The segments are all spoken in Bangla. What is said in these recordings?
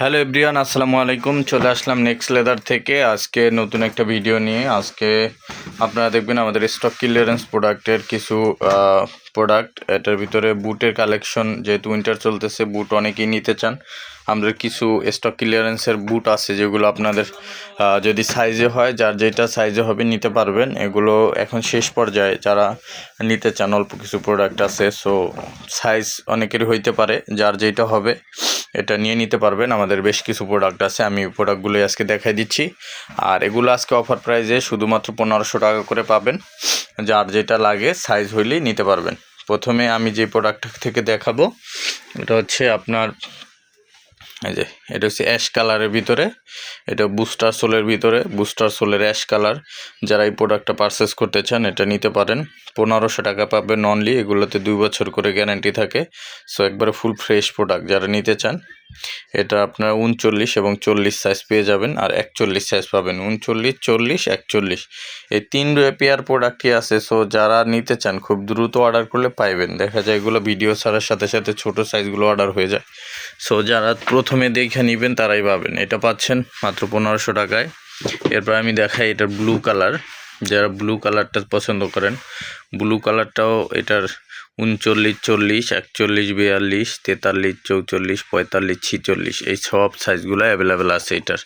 হ্যালো এভরিওয়ান, আসসালামু আলাইকুম। চলে আসলাম নেক্সট লেদার থেকে। আজকে নতুন একটা ভিডিও নিয়ে। আজকে আপনারা দেখবেন আমাদের স্টক ক্লিয়ারেন্স প্রোডাক্টের কিছু প্রোডাক্ট এটার ভিতরে বুটের কালেকশন যেহেতু উইন্টার চলতেছে, বুট অনেকেই নিতে চান। আমাদের কিছু স্টক ক্লিয়ারেন্সের বুট আছে, যেগুলো আপনাদের যদি সাইজে হয়, যার যেটা সাইজে হবে, নিতে পারবেন। এগুলো এখন শেষ পর্যায়ে যারা নিতে চান, অল্প কিছু প্রোডাক্ট আছে। সো সাইজ অনেকেরই হইতে পারে, যার যেটা হবে। এটা নিয়ে নিতে পারবেন। আমাদের বেশ কিছু প্রোডাক্ট আছে, আমি প্রোডাক্টগুলোই আজকে দেখাই দিচ্ছি। আর এগুলো আজকে অফার প্রাইসে শুধুমাত্র পনেরোশো টাকা করে পাবেন। যার যেটা লাগে সাইজ হইলেই নিতে পারবেন। প্রথমে আমি যে প্রোডাক্ট থেকে দেখাবো, এটা হচ্ছে আপনার, এই যে, এটা হচ্ছে অ্যাশ কালারের ভিতরে। এটা বুস্টার সোলের ভিতরে বুস্টার সোলের অ্যাশ কালার যারা এই প্রোডাক্টটা পারচেস করতে চান, এটা নিতে পারেন। পনেরোশো টাকা পাবেন অনলি এগুলোতে দুই বছর করে গ্যারান্টি থাকে। সো একবারে ফুল ফ্রেশ প্রোডাক্ট যারা নিতে চান, এটা আপনার উনচল্লিশ এবং চল্লিশ সাইজ পেয়ে যাবেন আর একচল্লিশ সাইজ পাবেন। উনচল্লিশ, চল্লিশ, একচল্লিশ। এই তিন পেয়ার প্রোডাক্টই আছে সো যারা নিতে চান, খুব দ্রুত অর্ডার করলে পাইবেন। দেখা যায় এগুলো ভিডিও ছাড়ার সাথে সাথে ছোট সাইজগুলো অর্ডার হয়ে যায়। সো যারা প্রথমে দেখে নেবেন, তারাই পাবেন। এটা পাচ্ছেন মাত্র পনেরোশো টাকায়। এরপর আমি দেখাই এটা ব্লু কালার যারা ব্লু কালারটা পছন্দ করেন ব্লু কালারটাও এটার উনচল্লিশ, চল্লিশ, একচল্লিশ, বিয়াল্লিশ, তেতাল্লিশ, চৌচল্লিশ, পঁয়তাল্লিশ, ছিচল্লিশ, এই সব সাইজগুলো অ্যাভেলেবেল আছে এটার।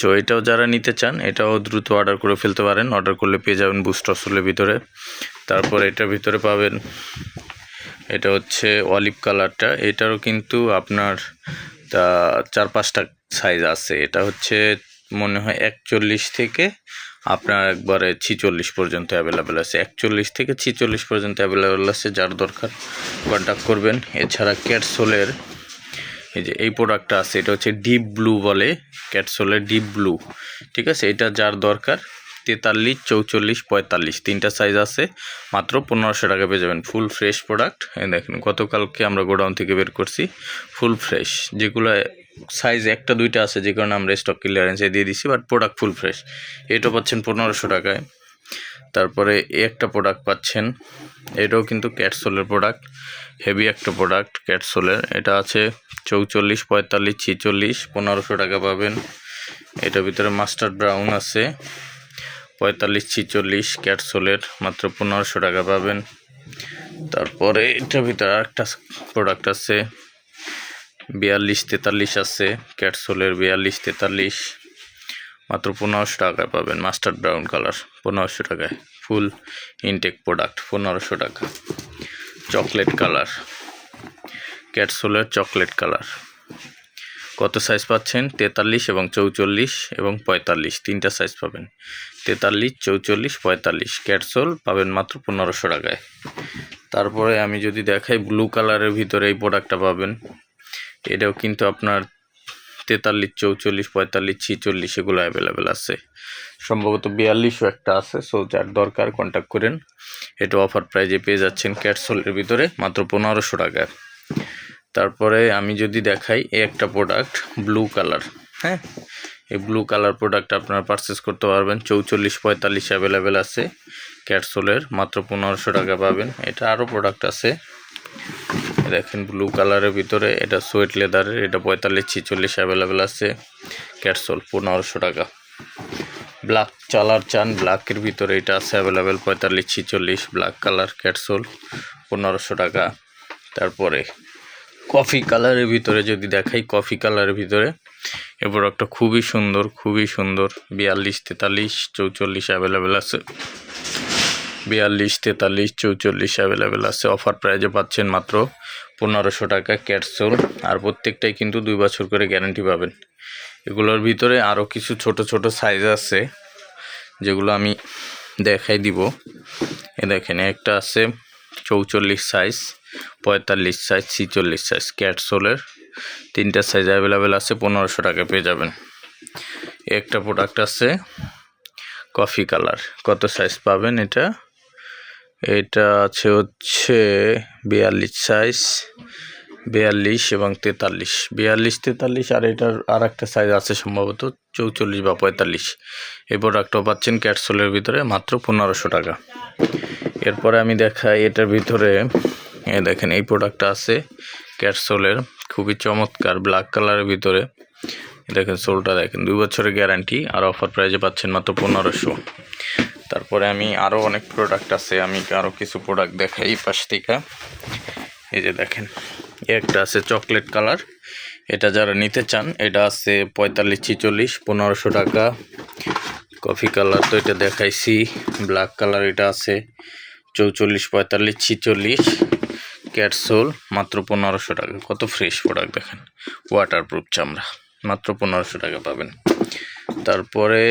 তো এটাও যারা নিতে চান, এটাও দ্রুত অর্ডার করে ফেলতে পারেন। অর্ডার করলে পেয়ে যাবেন বুস্টার সোলের ভিতরে। তারপর এটার ভিতরে পাবেন, এটা হচ্ছে অলিভ কালারটা এটারও কিন্তু আপনার চার পাঁচটা সাইজ আছে। এটা হচ্ছে মনে হয় একচল্লিশ থেকে আপনার একবারে ছিচল্লিশ পর্যন্ত অ্যাভেলেবেল আছে। একচল্লিশ থেকে ছিচল্লিশ পর্যন্ত অ্যাভেলেবেল আছে যার দরকার। কন্ট্যাক্ট করবেন। এছাড়া ক্যাটসোলের এই যে এই প্রোডাক্টটা আছে, এটা হচ্ছে ডিপ ব্লু। বলে ক্যাটসোলের ডিপ ব্লু ঠিক আছে? এটা যার দরকার, তেতাল্লিশ, চৌচল্লিশ, পঁয়তাল্লিশ। তিনটা সাইজ আছে। মাত্র পনেরোশো টাকা পেয়ে যাবেন। ফুল ফ্রেশ প্রোডাক্ট দেখেন, গতকালকে আমরা গোডাউন থেকে বের করছি। ফুল ফ্রেশ যেগুলো সাইজ একটা, দুইটা আছে, যে কারণে আমরা স্টক ক্লিয়ারেন্সে দিয়ে দিচ্ছি বাট প্রোডাক্ট ফুল ফ্রেশ এটা পাচ্ছেন পনেরোশো টাকায়। তারপরে একটা প্রোডাক্ট পাচ্ছেন, এটাও কিন্তু ক্যাটসোলের প্রোডাক্ট হেভি একটা প্রোডাক্ট ক্যাটসোলের এটা আছে চৌচল্লিশ, পঁয়তাল্লিশ, ছিচল্লিশ, পনেরোশো টাকা পাবেন। এটার ভিতরে মাস্টার ব্রাউন আছে, পঁয়তাল্লিশ, ছিচল্লিশ ক্যাটসোলের মাত্র পনেরোশো টাকা পাবেন। তারপরে এটার ভিতরে আরেকটা প্রোডাক্ট আছে বিয়াল্লিশ তেতাল্লিশ আছে ক্যাটসোলের বিয়াল্লিশ তেতাল্লিশ। মাত্র পনেরোশো টাকায় পাবেন মাস্টার্ড ব্রাউন কালার পনেরোশো টাকায়। ফুল ইনটেক প্রোডাক্ট পনেরোশো টাকা। চকলেট কালার ক্যাটসোলের চকলেট কালার কত সাইজ পাচ্ছেন? তেতাল্লিশ এবং চৌচল্লিশ এবং পঁয়তাল্লিশ। তিনটা সাইজ পাবেন। তেতাল্লিশ, চৌচল্লিশ, পঁয়তাল্লিশ। ক্যাটসোল পাবেন মাত্র পনেরোশো টাকায়। তারপরে আমি যদি দেখাই ব্লু কালারের ভিতরে এই প্রোডাক্টটা পাবেন। এটাও কিন্তু আপনার তেতাল্লিশ, চৌচল্লিশ, পঁয়তাল্লিশ, ছিচল্লিশ এগুলো অ্যাভেলেবেল আছে। সম্ভবত বিয়াল্লিশও একটা আছে সো যার দরকার কন্ট্যাক্ট করেন। এটা অফার প্রাইজে পেয়ে যাচ্ছেন ক্যাটসোলের ভিতরে মাত্র পনেরোশো টাকায় তারপরে আমি যদি দেখাই, এই একটা প্রোডাক্ট ব্লু কালার হ্যাঁ? এই ব্লু কালার প্রোডাক্ট আপনারা পারচেস করতে পারবেন। চৌচল্লিশ, পঁয়তাল্লিশ অ্যাভেলেবেল আছে ক্যাটসোলের মাত্র পনেরোশো টাকা পাবেন। এটা আরও প্রোডাক্ট আছে। দেখেন ব্লু কালারের ভিতরে এটা সোয়েট লেদারের এটা পঁয়তাল্লিশ, ছিচল্লিশ অ্যাভেলেবেল আছে। ক্যাটসোল পনেরোশো টাকা। ব্ল্যাক চালার চান ব্ল্যাকের ভিতরে এটা আছে অ্যাভেলেবেল পঁয়তাল্লিশ, ছিচল্লিশ ব্ল্যাক কালার ক্যাটসোল পনেরোশো টাকা। তারপরে কফি কালারের ভিতরে যদি দেখাই কফি কালারের ভিতরে, এ প্রোডাক্টটা খুবই সুন্দর খুবই সুন্দর। বিয়াল্লিশ, তেতাল্লিশ, চৌচল্লিশ অ্যাভেলেবেল আছে। বিয়াল্লিশ, তেতাল্লিশ, চৌচল্লিশ অ্যাভেলেবেল আছে। অফার প্রাইজে পাচ্ছেন মাত্র পনেরোশো টাকা ক্যাটসোল আর প্রত্যেকটাই কিন্তু দুই বছর করে গ্যারান্টি পাবেন। এগুলোর ভিতরে আরও কিছু ছোট ছোট সাইজ আছে, যেগুলো আমি দেখাই দিব। এ দেখেন, একটা আছে চৌচল্লিশ সাইজ পঁয়তাল্লিশ সাইজ ছিচল্লিশ সাইজ ক্যাটসোলের তিনটা সাইজ অ্যাভেলেবেল আছে, পনেরোশো টাকা পেয়ে যাবেন। একটা প্রোডাক্ট আছে কফি কালার কত সাইজ পাবেন এটা? এটা আছে হচ্ছে বিয়াল্লিশ সাইজ বিয়াল্লিশ এবং তেতাল্লিশ। বিয়াল্লিশ, তেতাল্লিশ আর এটার আর একটা সাইজ আছে সম্ভবত চৌচল্লিশ বা পঁয়তাল্লিশ। এই প্রোডাক্টও পাচ্ছেন ক্যাটসোলের ভিতরে মাত্র পনেরোশো টাকা। এরপরে আমি দেখাই এটার ভিতরে দেখেন এই প্রোডাক্টটা আছে ক্যাটসোলের খুবই চমৎকার ব্ল্যাক কালারের ভিতরে। দেখেন সোলটা দেখেন, দুই বছরের গ্যারান্টি আর অফার প্রাইজে পাচ্ছেন মাত্র পনেরোশো। তারপরে আমি আরও অনেক প্রোডাক্ট আছে, আমি আরও কিছু প্রোডাক্ট দেখাই থেকে। এই যে দেখেন একটা আছে চকলেট কালার এটা যারা নিতে চান, এটা আছে পঁয়তাল্লিশ ছিচল্লিশ, পনেরোশো টাকা। কফি কালার তো এটা দেখাইছি ব্ল্যাক কালার এটা আছে চৌচল্লিশ, পঁয়তাল্লিশ ছিচল্লিশ। ক্যাটসোল মাত্র পনেরোশো টাকা। কত ফ্রেশ প্রোডাক্ট দেখেন ওয়াটারপ্রুফ চামড়া, মাত্র পনেরোশো টাকা পাবেন। তারপরে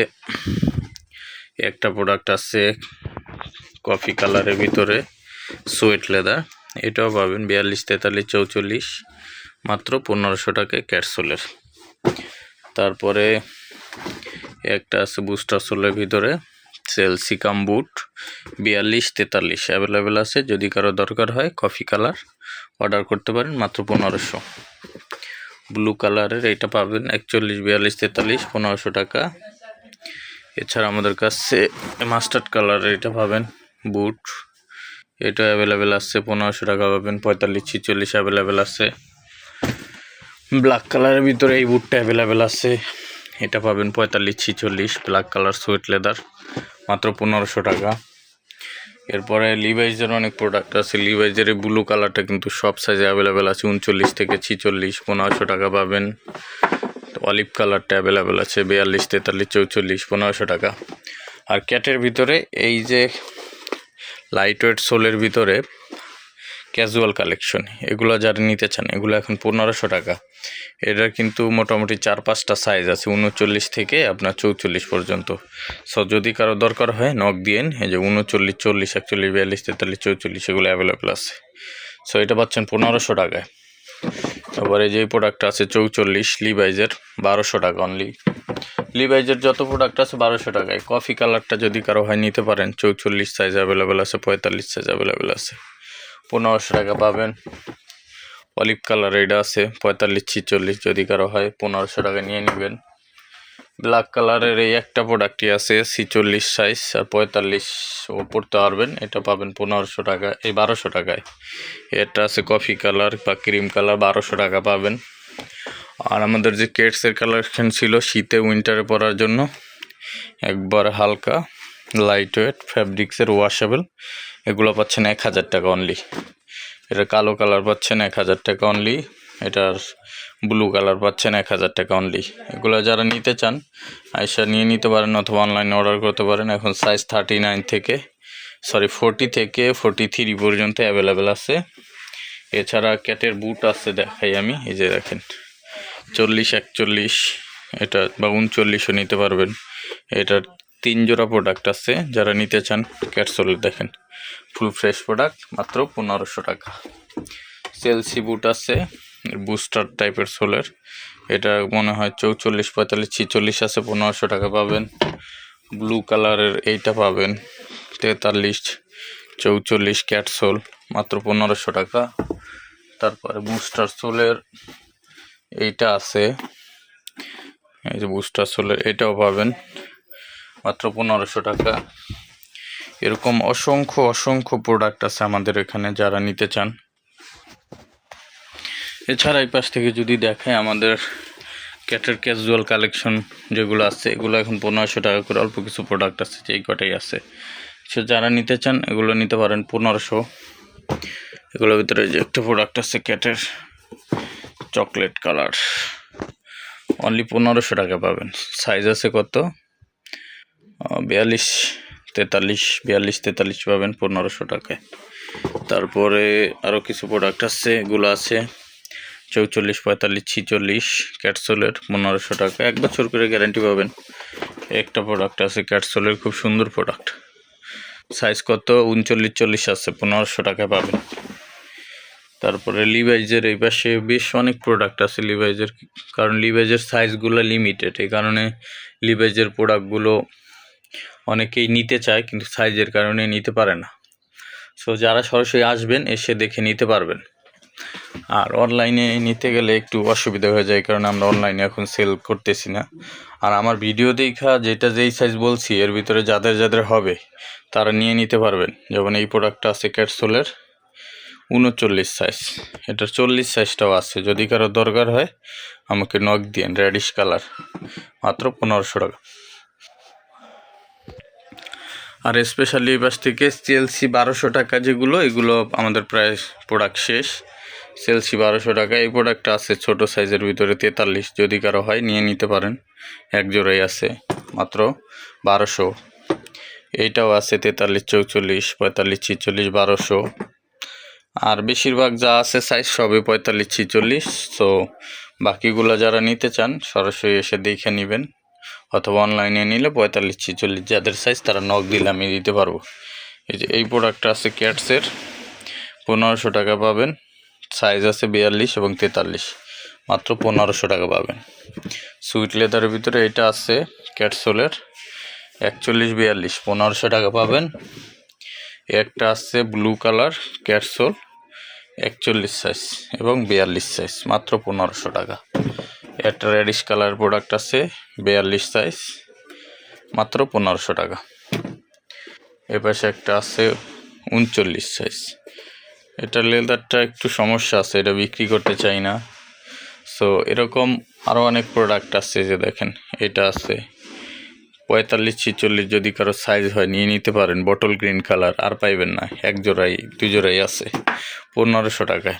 একটা প্রোডাক্ট আছে কফি কালারের ভিতরে সোয়েট লেদার এটাও পাবেন বিয়াল্লিশ, তেতাল্লিশ, চৌচল্লিশ, মাত্র পনেরোশো টাকায় ক্যাটসোলের তারপরে একটা আছে বুস্টার সোলের ভিতরে সেলসি কাম বুট বিয়াল্লিশ, তেতাল্লিশ অ্যাভেলেবেল আছে, যদি কারও দরকার হয় কফি কালার অর্ডার করতে পারেন, মাত্র পনেরোশো। ব্লু কালারের এটা পাবেন একচল্লিশ, বিয়াল্লিশ, তেতাল্লিশ, পনেরোশো টাকা। এছাড়া আমাদের কাছে মাস্টার্ড কালারের এটা পাবেন, বুট। এটা অ্যাভেলেবেল আছে, পনেরোশো টাকা পাবেন, পঁয়তাল্লিশ, ছিচল্লিশ অ্যাভেলেবেল আছে। ব্ল্যাক কালারের ভিতরে এই বুটটা অ্যাভেলেবেল আছে। এটা পাবেন পঁয়তাল্লিশ, ছিচল্লিশ ব্ল্যাক কালার সুয়েট লেদার মাত্র পনেরোশো টাকা। এরপরে লিভাইজের অনেক প্রোডাক্ট আছে। লিভাইজের এই ব্লু কালারটা কিন্তু সব সাইজে অ্যাভেলেবেল আছে। উনচল্লিশ থেকে ছিচল্লিশ, পনেরোশো টাকা পাবেন। অলিভ কালারটা অ্যাভেলেবেল আছে বিয়াল্লিশ, তেতাল্লিশ, চৌচল্লিশ, পনেরোশো টাকা। আর ক্যাটের ভিতরে এই যে লাইট ওয়েট সোলের ভিতরে ক্যাজুয়াল কালেকশন এগুলো যারা নিতে চান, এগুলো এখন পনেরোশো টাকা। এটার কিন্তু মোটামুটি চার পাঁচটা সাইজ আছে, উনচল্লিশ থেকে আপনার চৌচল্লিশ পর্যন্ত। সো যদি কারও দরকার হয় নক দিয়েন এই যে উনচল্লিশ, চল্লিশ, একচল্লিশ, বিয়াল্লিশ, তেতাল্লিশ, চৌচল্লিশ, এগুলো অ্যাভেলেবেল আছে। সো এটা পাচ্ছেন পনেরোশো টাকায়। তারপরে যে প্রোডাক্টটা আছে চৌচল্লিশ লিভাইজের বারোশো টাকা অনলি লিভাইজের যত প্রোডাক্ট আছে বারোশো টাকায়। কফি কালারটা যদি কারও হয় নিতে পারেন, চৌচল্লিশ সাইজ অ্যাভেলেবেল আছে, পঁয়তাল্লিশ সাইজ অ্যাভেলেবেল আছে। পনেরোশো টাকা পাবেন। অলিভ কালার এটা আছে, পঁয়তাল্লিশ ছিচল্লিশ যদি কারও হয়, পনেরোশো টাকা নিয়ে নেবেন। ব্ল্যাক কালারের এই একটা প্রোডাক্টই আছে, ছিচল্লিশ সাইজ আর পঁয়তাল্লিশ ও পড়তে পারবেন। এটা পাবেন পনেরোশো টাকা, এই বারোশো টাকায়। এটা আছে কফি কালার বা ক্রিম কালার, বারোশো টাকা পাবেন। আর আমাদের যে কেটসের কালেকশন ছিল শীতে উইন্টারে পরার জন্য, একবার হালকা লাইট ওয়েট ফ্যাব্রিক্সের ওয়াশেবল এগুলো পাচ্ছেন এক হাজার টাকা অনলি এটা কালো কালার পাচ্ছেন এক হাজার টাকা অনলি এটার ব্লু কালার পাচ্ছেন এক হাজার টাকা অনলি এগুলো যারা নিতে চান, আইসা নিয়ে নিতে পারেন অথবা অনলাইনে অর্ডার করতে পারেন। এখন সাইজ থার্টি নাইন থেকে সরি ফোরটি থেকে ফোরটি থ্রি পর্যন্ত অ্যাভেলেবেল আছে। এছাড়া ক্যাটের বুট আছে দেখাই আমি, এই যে দেখেন, চল্লিশ, একচল্লিশ, এটা বা উনচল্লিশও নিতে পারবেন। এটার তিন জোড়া প্রোডাক্ট আছে, যারা নিতে চান ক্যাটসোলের দেখেন। ফুল ফ্রেশ প্রোডাক্ট মাত্র পনেরোশো টাকা। সেলসি বুট আছে বুস্টার টাইপের সোলের। এটা মনে হয় চৌচল্লিশ, পঁয়তাল্লিশ, ছিচল্লিশ আছে, পনেরোশো টাকা পাবেন। ব্লু কালারের এইটা পাবেন, তেতাল্লিশ, চৌচল্লিশ ক্যাটসোল মাত্র পনেরোশো টাকা। তারপরে বুস্টার সোলের এইটা আছে। এই যে বুস্টার সোলের এটাও পাবেন, মাত্র পনেরোশো টাকা। এরকম অসংখ্য অসংখ্য প্রোডাক্ট আছে আমাদের এখানে যারা নিতে চান। এছাড়া এই পাশ থেকে যদি দেখে আমাদের ক্যাটের ক্যাজুয়াল কালেকশন যেগুলো আছে, এগুলো এখন পনেরোশো টাকা করে অল্প কিছু প্রোডাক্ট আছে, যেই কটাই আছে। সে যারা নিতে চান, এগুলো নিতে পারেন পনেরোশো। এগুলোর ভিতরে যে একটা প্রোডাক্ট আছে ক্যাটের চকলেট কালার অনলি পনেরোশো টাকা পাবেন। সাইজ আছে কত? বিয়াল্লিশ, তেতাল্লিশ বিয়াল্লিশ, তেতাল্লিশ পাবেন পনেরোশো টাকায়। তারপরে আরও কিছু প্রোডাক্ট আছে, এগুলো আছে। চৌচল্লিশ, পঁয়তাল্লিশ, ছিচল্লিশ ক্যাটসোলের পনেরোশো টাকা। এক বছর করে গ্যারান্টি পাবেন। একটা প্রোডাক্ট আছে ক্যাটসোলের, খুব সুন্দর প্রোডাক্ট সাইজ কত? উনচল্লিশ, চল্লিশ আছে, পনেরোশো টাকায় পাবেন। তারপরে লিভাইজের এই পাশে বেশ অনেক প্রোডাক্ট আছে লিভাইজের কারণ লিভাইজের সাইজগুলো লিমিটেড এই কারণে লিভাইজের প্রোডাক্টগুলো অনেকেই নিতে চায়, কিন্তু সাইজের কারণে নিতে পারে না। সো যারা সরাসরি আসবেন, এসে দেখে নিতে পারবেন। আর অনলাইনে নিতে গেলে একটু অসুবিধা হয়ে যায়, কারণ আমরা অনলাইনে এখন সেল করতেছি না। আর আমার ভিডিও দেখা যেটা যেই সাইজ বলছি, এর ভিতরে যাদের যাদের হবে, তারা নিয়ে নিতে পারবেন। যেমন এই প্রোডাক্টটা আছে ক্যাটসোলের উনচল্লিশ সাইজ এটার চল্লিশ সাইজটাও আছে। যদি কারও দরকার হয়, আমাকে নখ দিন রেডিশ কালার মাত্র পনেরোশো টাকা। আর স্পেশালি এই পাশ থেকে চেলসি বারোশো টাকা যেগুলো, এগুলো আমাদের প্রায় প্রোডাক্ট শেষ। চেলসি বারোশো টাকা। এই প্রোডাক্টটা আছে ছোট সাইজের ভিতরে তেতাল্লিশ। যদি কারও হয়, নিয়ে নিতে পারেন। এক জোড়াই আছে, মাত্র বারোশো। এইটাও আছে তেতাল্লিশ, চৌচল্লিশ, পঁয়তাল্লিশ, ছিচল্লিশ, বারোশো। আর বেশিরভাগ যা আছে সাইজ সবই পঁয়তাল্লিশ, ছিচল্লিশ। তো বাকিগুলো যারা নিতে চান, সরাসরি এসে দেখে নেবেন। অথবা অনলাইনে নিলে পঁয়তাল্লিশ, ছিচল্লিশ, যাদের সাইজ তারা নখ দিলে আমি দিতে পারব। এই যে, এই প্রোডাক্টটা আছে ক্যাটসের পনেরোশো টাকা পাবেন। সাইজ আছে বিয়াল্লিশ এবং তেতাল্লিশ। মাত্র পনেরোশো টাকা পাবেন। সুইট লেদারের ভিতরে এটা আছে ক্যাটসোলের। একচল্লিশ বিয়াল্লিশ, পনেরোশো টাকা পাবেন। একটা আছে ব্লু কালার ক্যাটসোল, একচল্লিশ সাইজ এবং বিয়াল্লিশ সাইজ, মাত্র পনেরোশো টাকা। একটা রেডিশ কালার প্রোডাক্ট আছে বিয়াল্লিশ সাইজ, মাত্র পনেরোশো টাকা। এ পাশে একটা আছে উনচল্লিশ সাইজ। এটা লেদারটা একটু সমস্যা আছে, এটা বিক্রি করতে চাই না। সো এরকম আরও অনেক প্রোডাক্ট আছে যে দেখেন, এটা আছে। পঁয়তাল্লিশ, ছিচল্লিশ যদি কারও সাইজ হয়, নিয়ে নিতে পারেন। বটল গ্রিন কালার আর পাইবেন না। এক জোড়াই, দুই জোড়াই আছে, পনেরোশো টাকায়।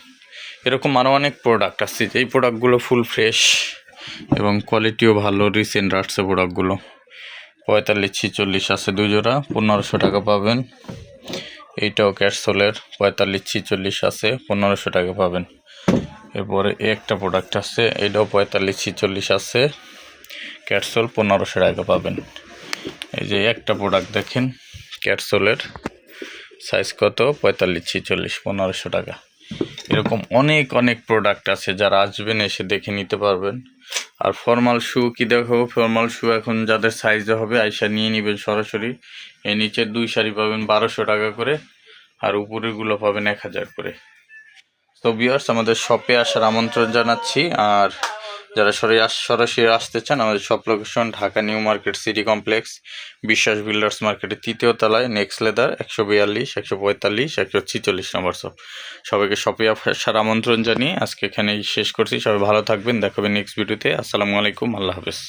এরকম আরও অনেক প্রোডাক্ট আছে এই প্রোডাক্টগুলো ফুল ফ্রেশ এবং কোয়ালিটিও ভালো রিসেন্ট আসছে প্রোডাক্টগুলো পঁয়তাল্লিশ, ছিচল্লিশ আছে দুই জোড়া, পনেরোশো টাকা পাবেন। এইটাও ক্যাটসোলের পঁয়তাল্লিশ ছিচল্লিশ আছে, পনেরোশো টাকা পাবেন। এরপরে একটা প্রোডাক্ট আছে, এটাও পঁয়তাল্লিশ ছিচল্লিশ আছে ক্যাটসোল পনেরোশো টাকা পাবেন। এই যে একটা প্রোডাক্ট দেখেন ক্যাটসোলের সাইজ কত? পঁয়তাল্লিশ ছিচল্লিশ, পনেরোশো টাকা। এরকম অনেক অনেক প্রোডাক্ট আছে, যারা আসবেন এসে দেখে নিতে পারবেন। আর ফর্মাল শু কি দেখো? ফর্মাল শু এখন যাদের সাইজে হবে, আইসা নিয়ে নেবেন সরাসরি। এই নিচের দুই শাড়ি পাবেন বারোশো টাকা করে, আর উপরেরগুলো পাবেন এক হাজার করে। তো বিয়ার্স আমাদের শপে আসার আমন্ত্রণ জানাচ্ছি, আর যারা সরাসরি আস, সরাসরি আসতে চান, আমাদের সব location Dhaka new market city complex, Biswas builders মার্কেটের তৃতীয় তলায় নেক্সট লেদার, একশো বিয়াল্লিশ, একশো পঁয়তাল্লিশ, একশো ছিচল্লিশ নম্বর শপ সবাইকে শপে আসার আমন্ত্রণ জানিয়ে আজকে এখানেই শেষ করছি। সবাই ভালো থাকবেন, দেখাবেন নেক্সট ভিডিওতে আসসালামু আলাইকুম, আল্লাহ হাফেজ।